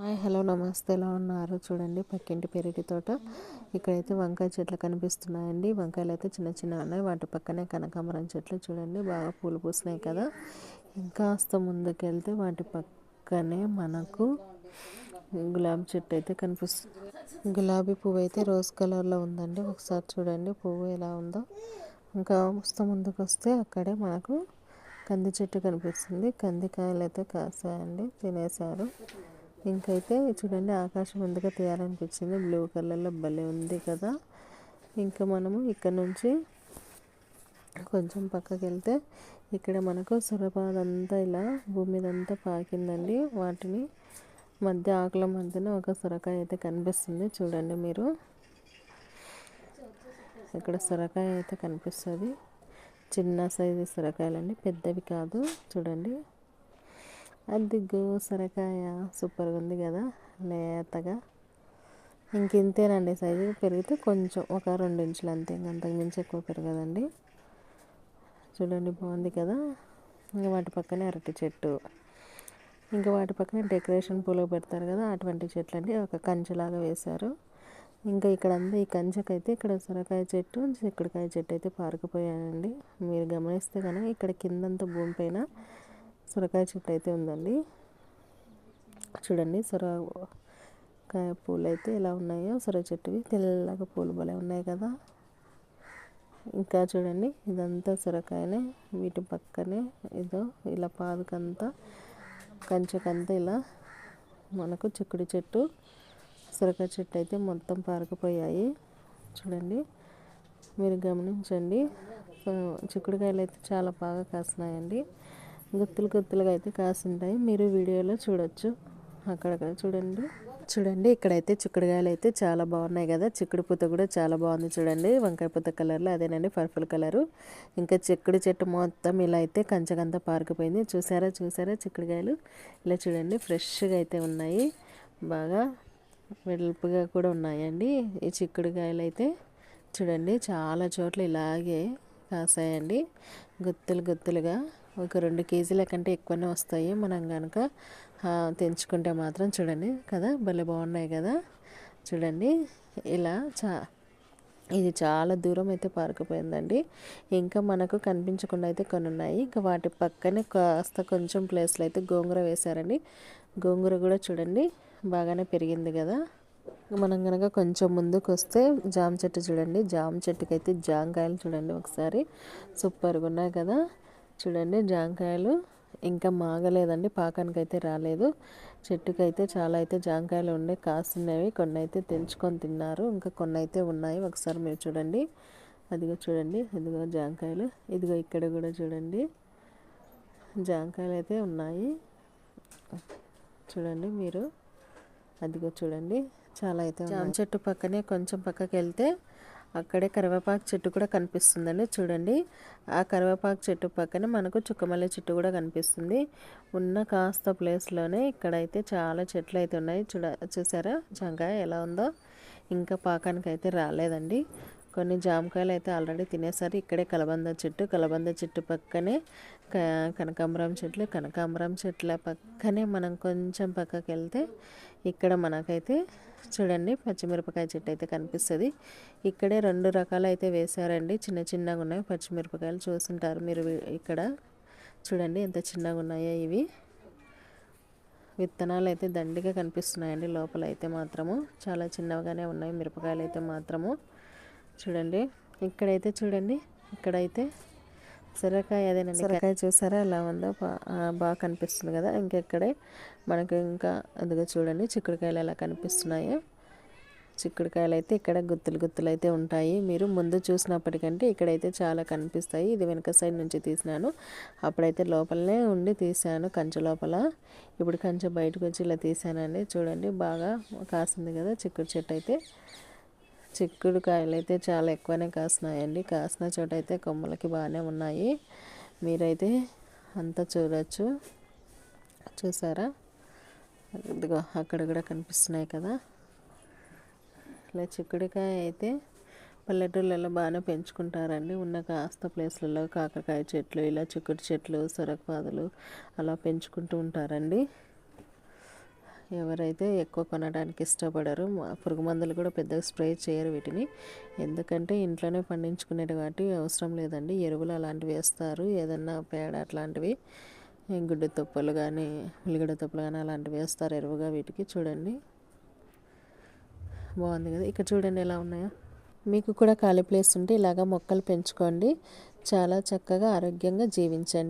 Hi hello నమస్తే. ఎలా ఉన్నారు? చూడండి పక్కింటి పెరటి తోట. ఇక్కడైతే వంకాయ చెట్లు కనిపిస్తున్నాయండి. వంకాయలు అయితే చిన్న చిన్న ఉన్నాయి. వాటి పక్కనే కనకాంబరం చెట్లు చూడండి. బాగా పూలు పూసినాయి కదా. ఇంకాస్త ముందుకెళ్తే వాటి పక్కనే మనకు గులాబీ చెట్టు అయితే కనిపిస్తుంది. గులాబీ పువ్వు అయితే రోజ్ కలర్లో ఉందండి. ఒకసారి చూడండి పువ్వు ఎలా ఉందో. ఇంకా ముస్త ముందుకు వస్తే అక్కడే మనకు కంది చెట్టు కనిపిస్తుంది. కందికాయలు అయితే కాసాయండి తినేశారు. ఇంకైతే చూడండి ఆకాశం ఎందుకు తీయాలనిపించింది. బ్లూ కలర్లో భలే ఉంది కదా. ఇంకా మనము ఇక్కడ నుంచి కొంచెం పక్కకి వెళ్తే ఇక్కడ మనకు సొరపాదంతా ఇలా భూమి మీదంతా పాకిందండి. వాటిని మధ్య ఆకుల మధ్యన ఒక సొరకాయ అయితే కనిపిస్తుంది. చూడండి మీరు. ఇక్కడ సొరకాయ అయితే కనిపిస్తుంది. చిన్న సైజు సొరకాయలండి. పెద్దవి కాదు. చూడండి. అదిగో సొరకాయ సూపర్గా ఉంది కదా లేతగా. ఇంక ఇంతేనండి సైజు పెరిగితే కొంచెం ఒక రెండు ఇంచులు అంతే అంతకు మించి ఎక్కువ పెరగదండి. చూడండి బాగుంది కదా. ఇంకా వాటి పక్కనే అరటి చెట్టు. ఇంకా వాటి పక్కనే డెకరేషన్ పూలు పెడతారు కదా అటువంటి చెట్లు అండి ఒక కంచెలాగా వేశారు. ఇంకా ఇక్కడ అంతా ఈ కంచెకైతే ఇక్కడ సొరకాయ చెట్టు చిక్కుడుకాయ చెట్టు అయితే పారుకుపోయానండి. మీరు గమనిస్తే కనుక ఇక్కడ కిందంతా భూమి పైన సొరకాయ చెట్టు అయితే ఉందండి. చూడండి సొరకాయ పూలు అయితే ఎలా ఉన్నాయో సొర చెట్టువి తెల్లగా పూలు భలే ఉన్నాయి కదా. ఇంకా చూడండి ఇదంతా సొరకాయనే వీటి పక్కనే ఇదో ఇలా పాదుకంతా కంచెకంతా ఇలా మనకు చిక్కుడు చెట్టు సొరకాయ చెట్టు అయితే మొత్తం పారకపోయాయి. చూడండి మీరు గమనించండి. చిక్కుడుకాయలు అయితే చాలా బాగా కాస్తున్నాయండి. గుత్తులు గుత్తులుగా అయితే కాస్తుంటాయి మీరు వీడియోలో చూడొచ్చు. అక్కడక్కడ చూడండి. చూడండి ఇక్కడైతే చిక్కుడుగాయలు అయితే చాలా బాగున్నాయి కదా. చిక్కుడు పూత కూడా చాలా బాగుంది చూడండి. వంకాయ పూత కలర్లో అదేనండి పర్పుల్ కలరు. ఇంకా చిక్కుడు చెట్టు మొత్తం ఇలా అయితే కంచకంతా పారుకుపోయింది. చూసారా చూసారా చిక్కుడుకాయలు ఇలా చూడండి ఫ్రెష్గా అయితే ఉన్నాయి. బాగా వెడల్పుగా కూడా ఉన్నాయండి. ఈ చిక్కుడుగాయలు అయితే చూడండి చాలా చోట్ల ఇలాగే కాసాయండి. గుత్తులు గుత్తులుగా ఒక రెండు కేజీల కంటే ఎక్కువనే వస్తాయి. మనం కనుక తెంచుకుంటే మాత్రం చూడండి కదా భలే బాగున్నాయి కదా. చూడండి ఇలా చా ఇది చాలా దూరం అయితే పారుకుపోయిందండి ఇంకా మనకు కనిపించకుండా అయితే కొన్ని ఉన్నాయి ఇంకా వాటి పక్కనే కాస్త కొంచెం ప్లేస్లో అయితే గోంగూర వేశారండి. గోంగూర కూడా చూడండి బాగానే పెరిగింది కదా. మనం కనుక కొంచెం ముందుకు వస్తే జామ చెట్టు చూడండి జామ చెట్టుకైతే జామకాయలు చూడండి ఒకసారి. సూపర్గా ఉన్నాయి కదా. చూడండి జామకాయలు ఇంకా మాగలేదండి పాకానికి అయితే రాలేదు. చెట్టుకైతే అయితే చాలా అయితే జామకాయలు ఉండే కాస్తున్నవి కొన్ని అయితే తెంచుకొని తిన్నారు. ఇంకా కొన్ని అయితే ఉన్నాయి ఒకసారి మీరు చూడండి. అదిగో చూడండి ఇదిగో జామకాయలు ఇదిగో ఇక్కడ కూడా చూడండి. జామకాయలు అయితే ఉన్నాయి. చూడండి మీరు. అదిగో చూడండి చాలా అయితే జామ చెట్టు పక్కనే కొంచెం పక్కకి వెళ్తే అక్కడే కరివేపాకు చెట్టు కూడా కనిపిస్తుందండి. చూడండి. ఆ కరివేపాకు చెట్టు పక్కన మనకు చుక్కమల్లె చెట్టు కూడా కనిపిస్తుంది. ఉన్న కాస్త ప్లేస్లోనే ఇక్కడైతే చాలా చెట్లు అయితే ఉన్నాయి. చూడ చూసారా? జంకాయ ఎలా ఉందో? ఇంకా పాకానికి అయితే రాలేదండి. కొన్ని జామకాయలు అయితే ఆల్రెడీ తినేసారు. ఇక్కడే కలబంద చెట్టు కలబంద చెట్టు పక్కనే కనకాంబరం చెట్లు కనకాంబరం చెట్ల పక్కనే మనం కొంచెం పక్కకి వెళ్తే ఇక్కడ మనకైతే చూడండి పచ్చిమిరపకాయ చెట్టు అయితే కనిపిస్తుంది. ఇక్కడే రెండు రకాలు అయితే వేశారండి. చిన్న చిన్నగా ఉన్నాయి. పచ్చిమిరపకాయలు చూస్తుంటారు మీరు ఇక్కడ చూడండి ఎంత చిన్నగా ఉన్నాయో ఇవి. విత్తనాలు అయితే దండిగా కనిపిస్తున్నాయండి లోపల అయితే మాత్రము. చాలా చిన్నగానే ఉన్నాయి. మిరపకాయలు అయితే మాత్రము. చూడండి. ఇక్కడైతే చూడండి. ఇక్కడైతే సొరకాయ అదేనండి. సొరకాయ చూసారా? ఎలా ఉందో బాగా కనిపిస్తుంది కదా. ఇంకెక్కడే? మనకు ఇంకా అదిగా చూడండి. చిక్కుడుకాయలు ఎలా కనిపిస్తున్నాయో. చిక్కుడుకాయలు అయితే ఇక్కడ గుత్తులు గుత్తులు అయితే ఉంటాయి. మీరు ముందు చూసినప్పటికంటే ఇక్కడైతే చాలా కనిపిస్తాయి. ఇది వెనుక సైడ్ నుంచి తీసినాను. అప్పుడైతే లోపలనే ఉండి తీసాను కంచె లోపల. ఇప్పుడు కంచె బయటకు వచ్చి ఇలా తీసానండి. చూడండి బాగా కాసింది కదా చిక్కుడు చెట్టు అయితే. చిక్కుడు కాయలు అయితే చాలా ఎక్కువనే కాసినాయండి. కాసిన చోట అయితే కొమ్మలకి బాగానే ఉన్నాయి. మీరైతే అంతా చూడవచ్చు చూసారా? ఇదిగో అక్కడ కూడా కనిపిస్తున్నాయి కదా. ఇలా చిక్కుడుకాయ అయితే పల్లెటూళ్ళలో బాగానే పెంచుకుంటారండి. ఉన్న కాస్త ప్లేస్లలో కాకరకాయ చెట్లు ఇలా చిక్కుడు చెట్లు సొరకపాదులు అలా పెంచుకుంటూ ఉంటారండి. ఎవరైతే ఎక్కువ కొనడానికి ఇష్టపడరు పురుగు మందులు కూడా పెద్దగా స్ప్రే చేయరు వీటిని. ఎందుకంటే ఇంట్లోనే పండించుకునేది కాబట్టి అవసరం లేదండి. ఎరువులు అలాంటివి వేస్తారు. ఏదన్నా పేడ అట్లాంటివి గుడ్డు తుప్పలు కానీ ఉల్లిగడ్డ తుప్పలు కానీ అలాంటివి వేస్తారు ఎరువుగా వీటికి. చూడండి. బాగుంది కదా. ఇక్కడ చూడండి ఎలా ఉన్నాయో. మీకు కూడా ఖాళీ ప్లేస్ ఉంటే ఇలాగ మొక్కలు పెంచుకోండి. చాలా చక్కగా ఆరోగ్యంగా జీవించండి.